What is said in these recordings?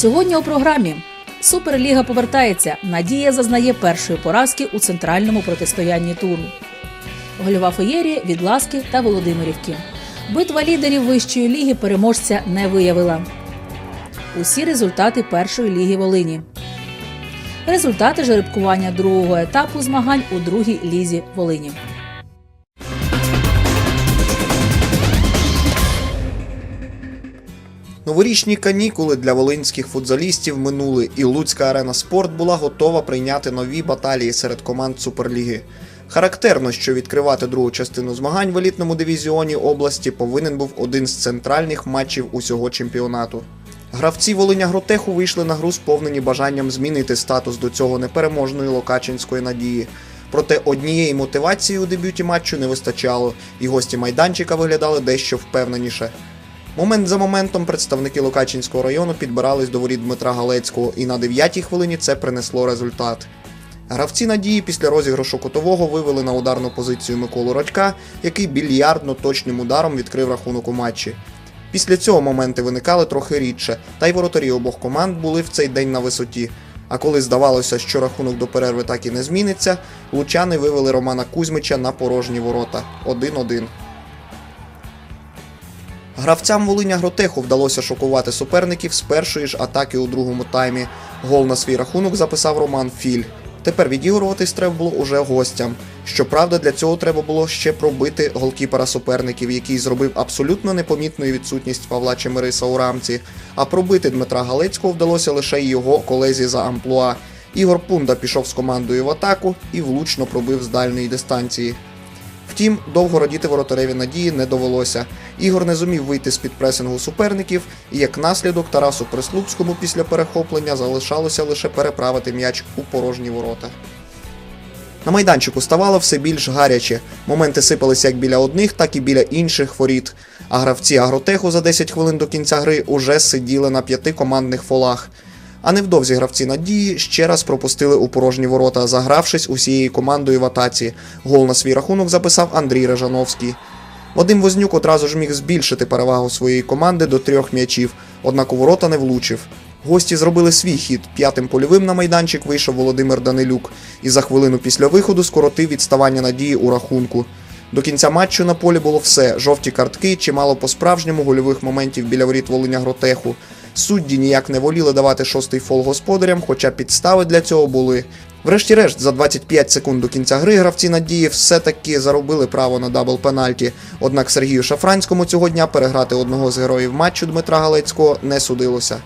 Сьогодні у програмі Суперліга повертається. Надія зазнає першої поразки у центральному протистоянні туру. Гольова феєрія від Ласки та Володимирівки. Битва лідерів вищої ліги переможця не виявила. Усі результати першої ліги Волині. Результати жеребкування другого етапу змагань у другій лізі Волині. Новорічні канікули для волинських футзалістів минули, і Луцька арена спорт була готова прийняти нові баталії серед команд Суперліги. Характерно, що відкривати другу частину змагань в елітному дивізіоні області повинен був один з центральних матчів усього чемпіонату. Гравці Волиня Гротеху вийшли на гру сповнені бажанням змінити статус до цього непереможної локачинської надії. Проте однієї мотивації у дебюті матчу не вистачало, і гості майданчика виглядали дещо впевненіше. Момент за моментом представники Локачинського району підбирались до воріт Дмитра Галецького, і на 9-й хвилині це принесло результат. Гравці надії після розіграшу кутового вивели на ударну позицію Миколу Радька, який більярдно точним ударом відкрив рахунок у матчі. Після цього моменти виникали трохи рідше, та й воротарі обох команд були в цей день на висоті. А коли здавалося, що рахунок до перерви так і не зміниться, лучани вивели Романа Кузьмича на порожні ворота 1-1. Гравцям Волиня Гротеху вдалося шокувати суперників з першої ж атаки у другому таймі. Гол на свій рахунок записав Роман Філь. Тепер відігруватись треба було уже гостям. Щоправда, для цього треба було ще пробити голкіпера суперників, який зробив абсолютно непомітною відсутність Павла Чемириса у рамці. А пробити Дмитра Галецького вдалося лише його колезі за амплуа. Ігор Пунда пішов з командою в атаку і влучно пробив з дальньої дистанції. Втім, довго радіти воротареві надії не довелося. Ігор не зумів вийти з під пресингу суперників, і як наслідок Тарасу Прислуцькому після перехоплення залишалося лише переправити м'яч у порожні ворота. На майданчику ставало все більш гаряче. Моменти сипалися як біля одних, так і біля інших воріт. А гравці агротеху за 10 хвилин до кінця гри уже сиділи на п'яти командних фолах. А невдовзі гравці надії ще раз пропустили у порожні ворота, загравшись усією командою в атаці. Гол на свій рахунок записав Андрій Режановський. Вадим Вознюк одразу ж міг збільшити перевагу своєї команди до трьох м'ячів, однак у ворота не влучив. Гості зробили свій хід. П'ятим польовим на майданчик вийшов Володимир Данилюк і за хвилину після виходу скоротив відставання надії у рахунку. До кінця матчу на полі було все: жовті картки, чимало по-справжньому гольових моментів біля воріт Волиня Гротеху. Судді ніяк не воліли давати шостий фол господарям, хоча підстави для цього були. Врешті-решт, за 25 секунд до кінця гри гравці надії все-таки заробили право на дабл пенальті. Однак Сергію Шафранському цього дня переграти одного з героїв матчу Дмитра Галецького не судилося.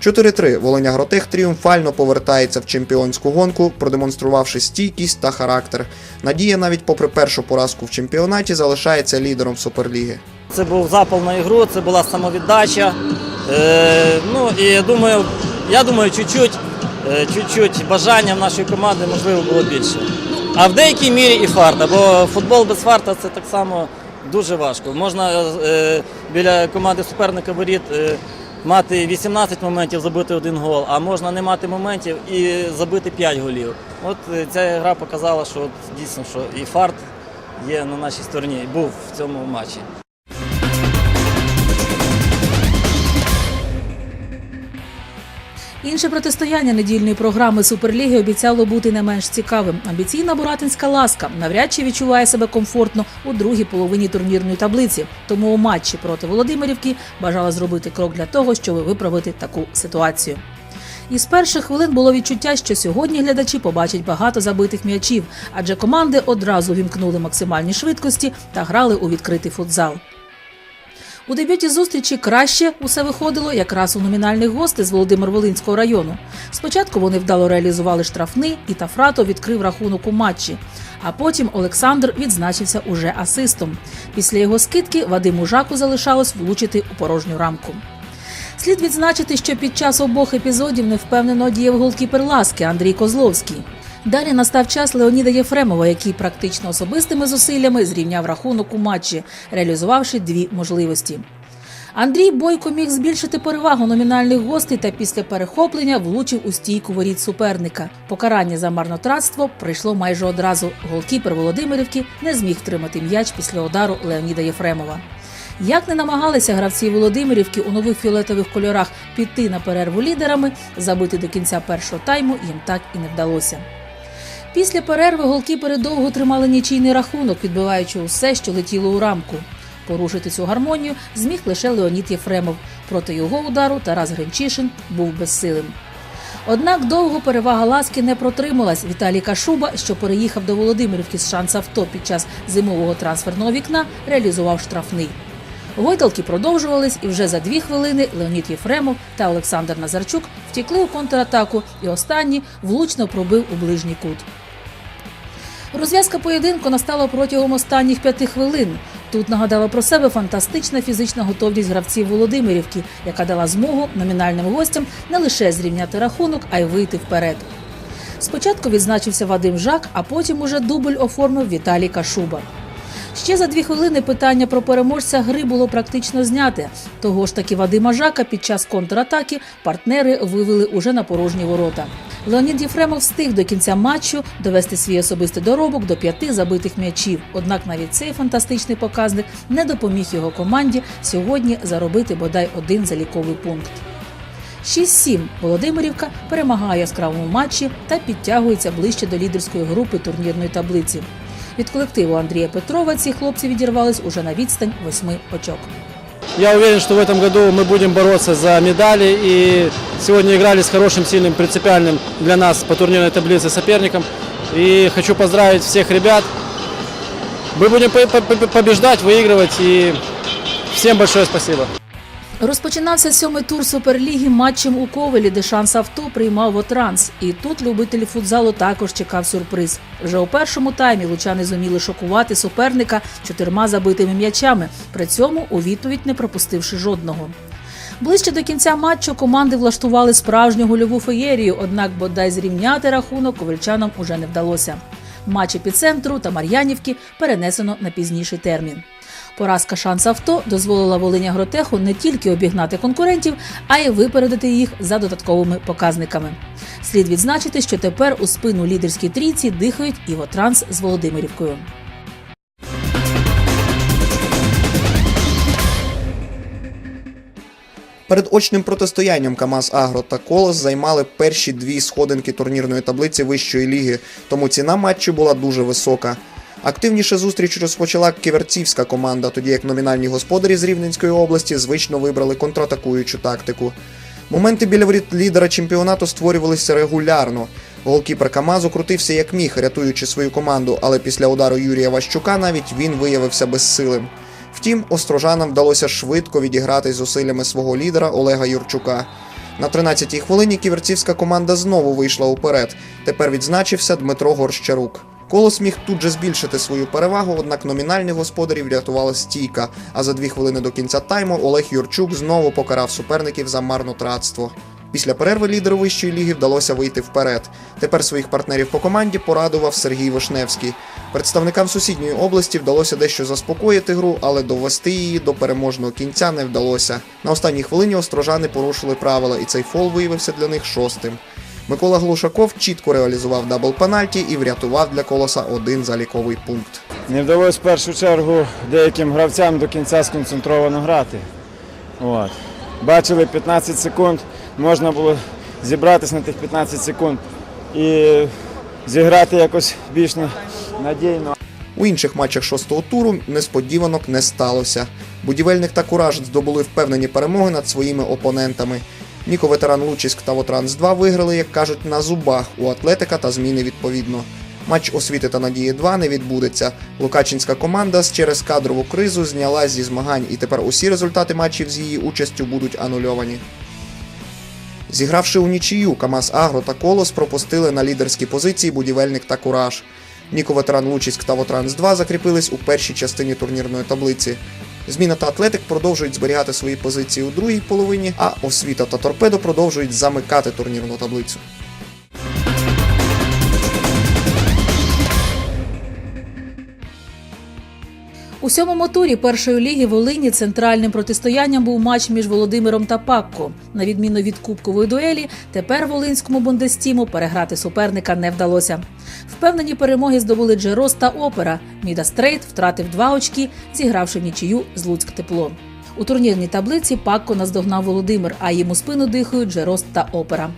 4-3 Волиня Гротех тріумфально повертається в чемпіонську гонку, продемонструвавши стійкість та характер. Надія навіть попри першу поразку в чемпіонаті залишається лідером Суперліги. Це був запал на ігру, це була самовіддача. Е, ну і я думаю, я думаю, чуть-чуть, е, чуть-чуть бажання в нашої команди можливо було більше. А в деякій мірі і фарта, бо футбол без фарта це так само дуже важко. Можна е, біля команди суперника воріт мати 18 моментів, забити один гол, а можна не мати моментів і забити 5 голів. От ця гра показала, що дійсно що і фарт є на нашій стороні, був в цьому матчі. Інше протистояння недільної програми Суперліги обіцяло бути не менш цікавим. Амбіційна буратинська ласка навряд чи відчуває себе комфортно у другій половині турнірної таблиці. Тому у матчі проти Володимирівки бажала зробити крок для того, щоб виправити таку ситуацію. Із перших хвилин було відчуття, що сьогодні глядачі побачать багато забитих м'ячів, адже команди одразу вімкнули максимальні швидкості та грали у відкритий футзал. У дебюті зустрічі краще усе виходило якраз у номінальних гостей з Володимир-Волинського району. Спочатку вони вдало реалізували штрафний, і Тафрато відкрив рахунок у матчі. А потім Олександр відзначився уже асистом. Після його скидки Вадиму Жаку залишалось влучити у порожню рамку. Слід відзначити, що під час обох епізодів невпевнено діяв голкіпер Ласки Андрій Козловський. Далі настав час Леоніда Єфремова, який практично особистими зусиллями зрівняв рахунок у матчі, реалізувавши дві можливості. Андрій Бойко міг збільшити перевагу номінальних гостей та після перехоплення влучив у стійку воріт суперника. Покарання за марнотратство прийшло майже одразу. Голкіпер Володимирівки не зміг втримати м'яч після удару Леоніда Єфремова. Як не намагалися гравці Володимирівки у нових фіолетових кольорах піти на перерву лідерами, забити до кінця першого тайму їм так і не вдалося. Після перерви голкіпери довго тримали нічийний рахунок, відбиваючи усе, що летіло у рамку. Порушити цю гармонію зміг лише Леонід Єфремов. Проти його удару Тарас Гринчишин був безсилим. Однак довго перевага ласки не протрималась. Віталій Кашуба, що переїхав до Володимирівки з шанс авто під час зимового трансферного вікна, реалізував штрафний. Гойдалки продовжувались, і вже за дві хвилини Леонід Єфремов та Олександр Назарчук втікли у контратаку, і останній влучно пробив у ближній кут. Розв'язка поєдинку настала протягом останніх п'яти хвилин. Тут нагадала про себе фантастична фізична готовність гравців Володимирівки, яка дала змогу номінальним гостям не лише зрівняти рахунок, а й вийти вперед. Спочатку відзначився Вадим Жак, а потім уже дубль оформив Віталій Кашуба. Ще за дві хвилини питання про переможця гри було практично зняте. Того ж таки Вадима Жака під час контратаки партнери вивели уже на порожні ворота. Леонід Єфремов встиг до кінця матчу довести свій особистий доробок до п'яти забитих м'ячів. Однак навіть цей фантастичний показник не допоміг його команді сьогодні заробити бодай один заліковий пункт. 6-7 Володимирівка перемагає яскравому матчі та підтягується ближче до лідерської групи турнірної таблиці. Від колективу Андрія Петрова ці хлопці відірвались уже на відстань восьми очок. Я уверен, что в этом году мы будем бороться за медали. И сегодня играли с хорошим, сильным, принципиальным для нас по турнирной таблице соперником. И хочу поздравить всех ребят. Мы будем по- по- по- побеждать, выигрывать. И всем большое спасибо. Розпочинався сьомий тур Суперліги матчем у Ковелі, де шанс авто приймав Вотранс. І тут любителі футзалу також чекав сюрприз. Вже у першому таймі лучани зуміли шокувати суперника чотирма забитими м'ячами, при цьому у відповідь не пропустивши жодного. Ближче до кінця матчу команди влаштували справжню гольову феєрію, однак бодай зрівняти рахунок ковальчанам уже не вдалося. Матч епіцентру та Мар'янівки перенесено на пізніший термін. Поразка шанс авто дозволила Волині Агротеху не тільки обігнати конкурентів, а й випередити їх за додатковими показниками. Слід відзначити, що тепер у спину лідерській трійці дихають Івотранс з Володимирівкою. Перед очним протистоянням КАМАЗ Агро та Колос займали перші дві сходинки турнірної таблиці вищої ліги, тому ціна матчу була дуже висока. Активніше зустріч розпочала ківерцівська команда, тоді як номінальні господарі з Рівненської області звично вибрали контратакуючу тактику. Моменти біля воріт лідера чемпіонату створювалися регулярно. Голкіпер Камазу крутився як міг, рятуючи свою команду, але після удару Юрія Ващука навіть він виявився безсилим. Втім, острожанам вдалося швидко відіграти зусиллями свого лідера Олега Юрчука. На 13-й хвилині ківерцівська команда знову вийшла уперед. Тепер відзначився Дмитро Горщарук. Колос міг тут же збільшити свою перевагу, однак номінальних господарів врятувала стійка. А за дві хвилини до кінця тайму Олег Юрчук знову покарав суперників за марнотратство. Після перерви лідеру вищої ліги вдалося вийти вперед. Тепер своїх партнерів по команді порадував Сергій Вишневський. Представникам сусідньої області вдалося дещо заспокоїти гру, але довести її до переможного кінця не вдалося. На останній хвилині острожани порушили правила, і цей фол виявився для них шостим. Микола Глушаков чітко реалізував дабл пенальті і врятував для колоса один заліковий пункт. Не вдалося в першу чергу деяким гравцям до кінця сконцентровано грати. От. Бачили 15 секунд, можна було зібратися на тих 15 секунд і зіграти якось більш на- надійно. У інших матчах шостого туру несподіванок не сталося. Будівельник та Кураж здобули впевнені перемоги над своїми опонентами. Ніко ветеран Лучиськ та Вотранс 2 виграли, як кажуть, на зубах у атлетика та зміни відповідно. Матч освіти та надії 2 не відбудеться. Лукачинська команда через кадрову кризу знялась зі змагань, і тепер усі результати матчів з її участю будуть анульовані. Зігравши у нічию, КАМАЗ Агро та Колос пропустили на лідерські позиції будівельник та Кураж. Ніко ветеран Лучиськ та Вотранс 2 закріпились у першій частині турнірної таблиці. Зміна та Атлетик продовжують зберігати свої позиції у другій половині, а освіта та торпедо продовжують замикати турнірну таблицю. У сьомому турі першої ліги Волині центральним протистоянням був матч між Володимиром та Пакко. На відміну від кубкової дуелі, тепер волинському бундестіму переграти суперника не вдалося. Впевнені перемоги здобули Джерос та Опера. Міда Стрейт втратив два очки, зігравши нічию з Луцьк Тепло. У турнірній таблиці Пакко наздогнав Володимир, а йому спину дихають Джерос та Опера.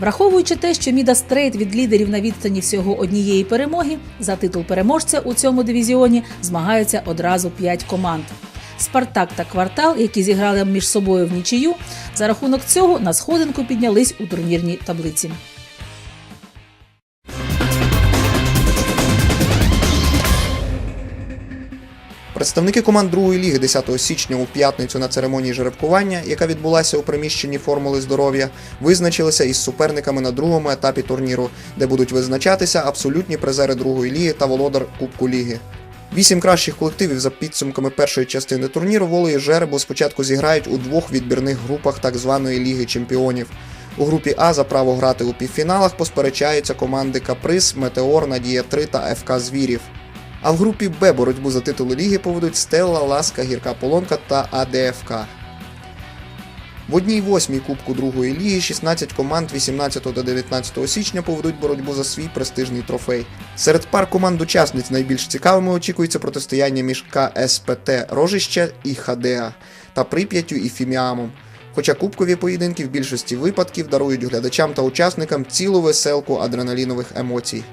Враховуючи те, що Міда Стрейт від лідерів на відстані всього однієї перемоги, за титул переможця у цьому дивізіоні змагаються одразу п'ять команд. Спартак та квартал, які зіграли між собою в нічию, за рахунок цього на сходинку піднялись у турнірній таблиці. Представники команд другої ліги 10 січня у п'ятницю на церемонії жеребкування, яка відбулася у приміщенні формули здоров'я, визначилися із суперниками на другому етапі турніру, де будуть визначатися абсолютні призери другої ліги та володар Кубку Ліги. Вісім кращих колективів за підсумками першої частини турніру волею жеребу спочатку зіграють у двох відбірних групах так званої Ліги Чемпіонів. У групі А за право грати у півфіналах посперечаються команди Каприз, Метеор, Надія 3 та ФК Звірів. А в групі Б боротьбу за титули ліги поведуть Стелла, Ласка, Гірка Полонка та АДФК. В одній восьмій Кубку другої ліги 16 команд 18 та 19 січня поведуть боротьбу за свій престижний трофей. Серед пар команд учасниць найбільш цікавими очікується протистояння між КСПТ Рожище і ХДА та Прип'яттю і Фіміамом. Хоча кубкові поєдинки в більшості випадків дарують глядачам та учасникам цілу веселку адреналінових емоцій.